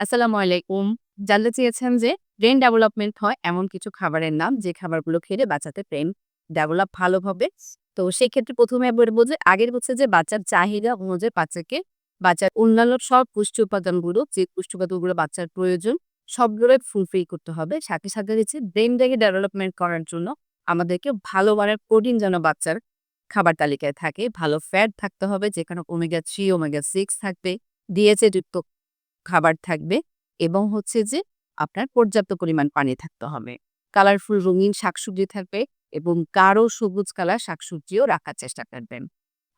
আসসালামু আলাইকুম। জানতে চেয়েছেন যে ব্রেইন ডেভেলপমেন্ট হয় এমন কিছু খাবারের নাম যে খাবারগুলো খেলে বাচ্চাদের ব্রেইন ডেভেলপ ভালো হবে। তো সেক্ষেত্রে ১ম এ বলব যে আগের হচ্ছে যে বাচ্চার চাহিদা অনুযায়ী বাচ্চাকে বাচ্চার অন্যান্য সব পুষ্টি উপাদানগুলো যে পুষ্টি উপাদানগুলো বাচ্চার প্রয়োজন সবগুলোই ফুলফিল করতে হবে। সাথে, সাথে হচ্ছে ব্রেইনটাকে ডেভেলপমেন্ট করার জন্য আমাদেরকে ভালো মানের প্রোটিন যেন বাচ্চার খাবার তালিকায় থাকে। ভালো ফ্যাট থাকতে হবে যেখানে ওমেগা 3, ওমেগা সিক্স থাকবে। DHA যুক্ত খাবার থাকবে এবং হচ্ছে যে আপনার পর্যাপ্ত পরিমাণ পানি থাকতে হবে। কালারফুল রঙিন শাকসবজি থাকবে এবং কারও সবুজ কালার শাকসবজিও রাখার চেষ্টা করবেন।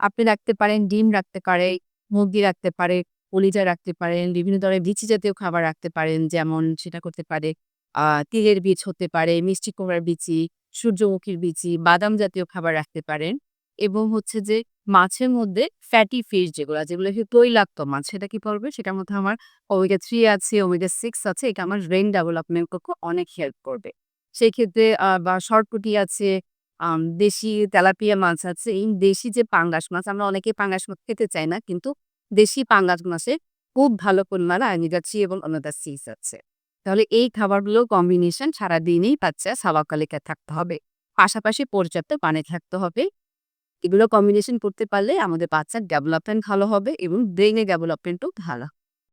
আপনি রাখতে পারেন ডিম রাখতে পারে, মুরগি রাখতে পারে, কলিজা রাখতে পারেন, বিভিন্ন ধরনের বিচি জাতীয় খাবার রাখতে পারেন যেমন সেটা করতে পারে তিলের বীজ হতে পারে, মিষ্টি কুমড়ার বিচি, সূর্যমুখীর বিচি, বাদাম জাতীয় খাবার রাখতে পারেন এবং হচ্ছে যে মাছের মধ্যে ফ্যাটি ফিশ যেগুলা, যেগুলো তৈলাক্ত মাছ সেটা কি পড়বে? সেটার মধ্যে আমার ওমেগা থ্রি আছে, ওমেগা সিক্স আছে। এটা আমার ব্রেইন ডেভেলপমেন্ট করতে অনেক হেল্প করবে। সেই ক্ষেত্রে বা সরপুঁটি আছে, দেশি তেলাপিয়া মাছ আছে। এই দেশি যে পাঙ্গাস মাছ আমরা অনেকে পাঙ্গাস মাছ খেতে চাই না। কিন্তু দেশি পাঙ্গাস মাছে খুব ভালো পরিমাণে ওমেগা 3 এবং ওমেগা 6 আছে। তাহলে এই খাবারগুলো কম্বিনেশন সারাদিনই বাচ্চার সাওয়া তালিকায় থাকতে হবে। পাশাপাশি পর্যাপ্ত পানি থাকতে হবে। এগুলো কম্বিনেশন করতে পারলে আমাদের বাচ্চার ডেভেলপমেন্ট ভালো হবে এবং ব্রেইনের ডেভেলপমেন্টও ভালো